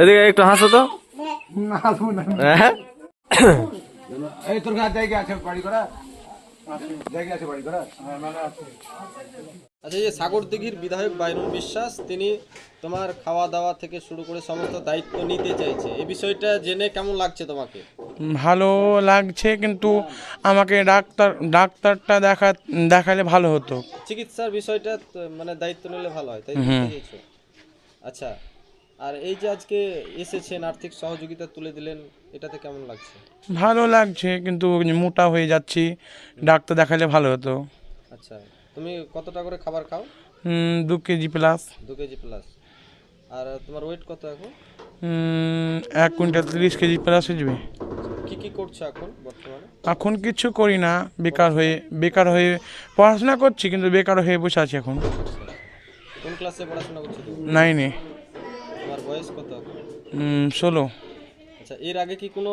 এদিকে একটু হাসো তো। হ্যাঁ? এই তোর কাছে জায়গা আছে বাড়ি করা? জায়গা আছে বাড়ি করা? আচ্ছা এই যে সাগর দিঘির বিধায়ক বাইরুল বিশ্বাস তিনি তোমার খাওয়া দাওয়া থেকে শুরু করে সমস্ত দায়িত্ব নিতে চাইছে। এই বিষয়টা জেনে কেমন লাগছে তোমাকে? ভালো লাগছে কিন্তু আমাকে ডাক্তার ডাক্তারটা দেখা দেখালে ভালো হতো। চিকিৎসার বিষয়টা মানে দায়িত্ব নিলে ভালো হয় তাই আচ্ছা আর এই যে আজকে এসেছেন আর্থিক সহযোগিতা তুলে দিলেন এটাতে কেমন লাগছে? ভালো লাগছে কিন্তু মোটা হয়ে যাচ্ছি ডাক্তার দেখালে ভালো হতো। আচ্ছা তুমি কতটা করে খাবার খাও? দু কেজি প্লাস। দু কেজি প্লাস। আর তোমার ওয়েট কত এখন? এক কুইন্টাল তিরিশ কেজি প্লাস হয়ে যাবে। কি কি করছ এখন বর্তমানে? এখন কিছু করি না বেকার হয়ে বেকার হয়ে পড়াশোনা করছি কিন্তু বেকার হয়ে বসে আছি এখন। কোন ক্লাসে পড়াশোনা করছ নাইনে তোমার বয়স কত ষোলো। আচ্ছা এর আগে কি কোনো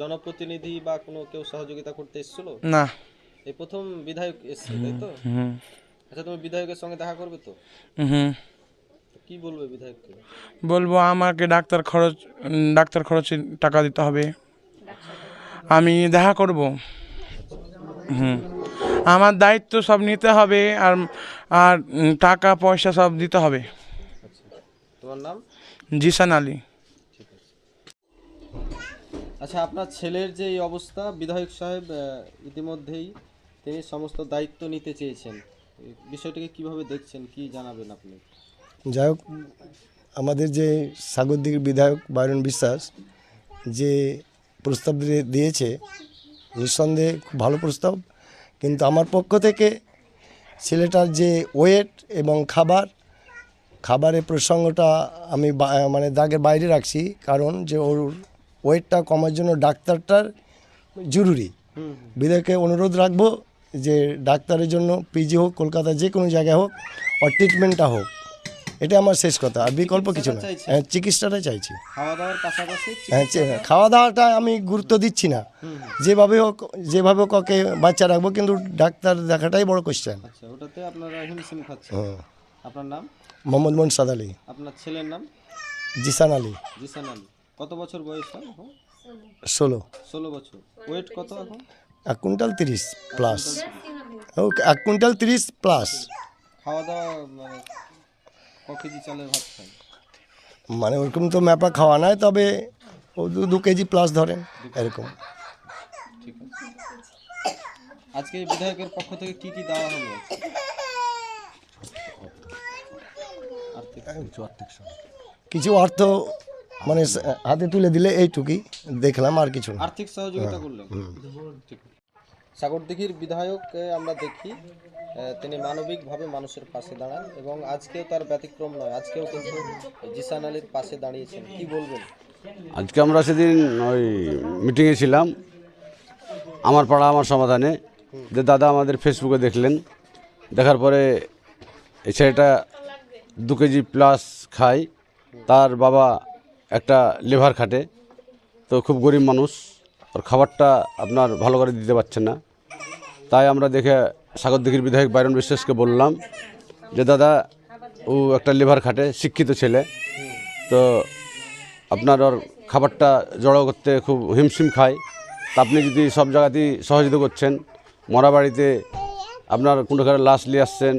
জনপ্রতিনিধি বা কোনো কেউ সহযোগিতা করতে এসেছিল? না। এই প্রথম বিধায়ক এসছে তাই তো? আচ্ছা তুমি বিধায়কের সঙ্গে দেখা করবে তো? হুম তো কি বলবে বিধায়ককে? বলব আমাকে ডাক্তার খরচ ডাক্তার খরচে টাকা দিতে হবে। আমি দেখা করব। হুম। আমার দায়িত্ব সব নিতে হবে আর আর টাকা পয়সা সব দিতে হবে। তোমার নাম? জিসান আলী। আচ্ছা আপনার ছেলের যে এই অবস্থা বিধায়ক সাহেব ইতিমধ্যেই তিনি সমস্ত দায়িত্ব নিতে চেয়েছেন। বিষয়টিকে কীভাবে দেখছেন? কি জানাবেন আপনি? যাই হোক আমাদের যে সাগরদিঘির বিধায়ক বাইরন বিশ্বাস যে প্রস্তাব দিয়ে- দিয়েছে। নিঃসন্দেহে খুব ভালো প্রস্তাব। কিন্তু আমার পক্ষ থেকে ছেলেটার যে ওয়েট এবং খাবার, খাবারের প্রসঙ্গটা আমি মানে দাগের বাইরে রাখছি। কারণ যে ওর ওয়েটটা কমার জন্য ডাক্তারটার জরুরি। বিধায়ককে অনুরোধ রাখব যে ডাক্তারের জন্য পিজি হোক কলকাতা যে কোনো জায়গায় হোক আর ট্রিটমেন্টটা হোক। এটা আমার শেষ কথা আর বিকল্প কিছু না। হ্যাঁ চিকিৎসাটাই চাইছি। খাওয়া হ্যাঁ চে- খাওয়া দাওয়াটা আমি গুরুত্ব দিচ্ছি না। যেভাবে হোক যেভাবে হোক ওকে বাচ্চা রাখব কিন্তু ডাক্তার দেখাটাই বড় কোশ্চেন আচ্ছা আপনারা নাম? মোহাম্মদ মনসাদ আলী। আপনার ছেলের নাম? জিসান আলী। জিসান আলী। কত বছর বয়স ষোলো। ষোলো বছর। ওয়েট কত এখন? এক কুইন্টাল তিরিশ প্লাস এক কুইন্টাল তিরিশ প্লাস খাওয়া দাওয়া মানে ক কেজি চালের ভাত খান মানে ওরকম তো ম্যাপা খাওয়া নয় তবে ও দু দু কেজি প্লাস ধরেন এরকম। ঠিক আছে। আজকে বিধায়কের পক্ষ থেকে কি কি দেওয়া হলো? কিছু অর্থ মানে হাতে তুলে দিলে এইটুকুই দেখলাম আর কিছু না। আর্থিক সহযোগিতা করলেন। ঠিক আছে। সাগরদিঘির বিধায়ককে আমরা দেখি। তিনি মানবিকভাবে মানুষের পাশে দাঁড়ান এবং আজকেও তার ব্যতিক্রম নয়, আজকেও কিন্তু জিসান আলীর পাশে দাঁড়িয়েছেন। কি বলবেন? আজকে আমরা সেদিন ওই মিটিংয়ে ছিলাম, আমার পাড়া, আমার সমাধানে, যে দাদা আমাদের ফেসবুকে দেখলেন, দেখার পরে এই ছেলেটা দু কেজি প্লাস খায়, তার বাবা একটা লেভার খাটে, তো খুব গরিব মানুষ, ওর খাবারটা আপনার ভালো করে দিতে পারছেন না। তাই আমরা দেখে সাগরদিঘির বিধায়ক বাইরন বিশ্বাসকে বললাম যে, দাদা, ও একটা লিভার খাটে, শিক্ষিত ছেলে। তো আপনার ওর খাবারটা জড়ো করতে খুব হিমশিম খায়। তা আপনি যদি সব জায়গাতেই সহযোগিতা করছেন, মরা বাড়িতে আপনার কোনো লাশ নিয়ে আসছেন,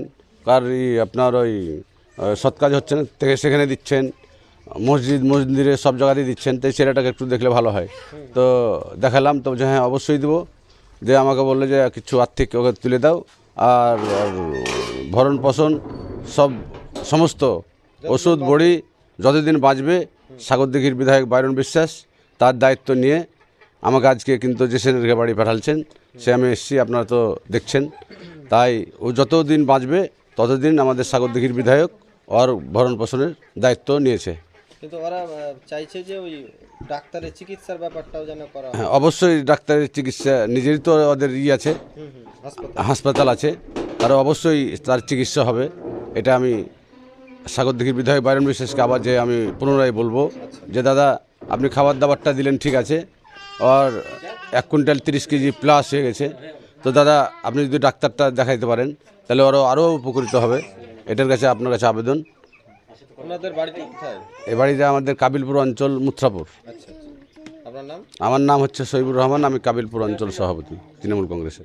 কার আপনার ওই সৎ কাজ হচ্ছে না থেকে সেখানে দিচ্ছেন, মসজিদ মন্দিরে সব জায়গাতেই দিচ্ছেন, তাই ছেলেটাকে একটু দেখলে ভালো হয়। তো দেখালাম, তো যে হ্যাঁ অবশ্যই দেবো। যে আমাকে বলল যে কিছু আর্থিক ওকে তুলে দাও, আর ভরণ পোষণ সব, সমস্ত ওষুধ, বড়ি যতদিন বাঁচবে সাগরদিঘির বিধায়ক বাইরন বিশ্বাস তার দায়িত্ব নিয়ে আমাকে আজকে কিন্তু যে সেনের বাড়ি পাঠালছেন, সে আমি এসেছি, আপনারা তো দেখছেন। তাই ও যতদিন বাঁচবে, ততদিন আমাদের সাগরদিঘির বিধায়ক ওর ভরণ পোষণের দায়িত্ব নিয়েছে। কিন্তু ওরা চাইছে যে ওই ডাক্তারের চিকিৎসার ব্যাপারটাও যেন করা হয়। অবশ্যই ডাক্তারের চিকিৎসা নিজেরই তো ওদের ই আছে। হাসপাতাল। হাসপাতাল আছে। তার অবশ্যই তার চিকিৎসা হবে। এটা আমি সাগরদিঘির বিধায়ক বাইরন বিশ্বাসকে আবার যে আমি পুনরায় বলব যে দাদা আপনি খাবার দাবারটা দিলেন ঠিক আছে। আর এক কুইন্টাল তিরিশ কেজি প্লাস হয়ে গেছে। তো দাদা আপনি যদি ডাক্তারটা দেখাইতে পারেন তাহলে ওরা আরও উপকৃত হবে। এটার কাছে আপনার কাছে আবেদন। ওনাদের বাড়িটি কোথায়? এ বাড়িতে আমাদের কাবিলপুর অঞ্চল মুথ্রাপুর আচ্ছা আচ্ছা। আপনার নাম? আমার নাম হচ্ছে সহিবুর রহমান আমি কাবিলপুর অঞ্চল সভাপতি তৃণমূল কংগ্রেসের।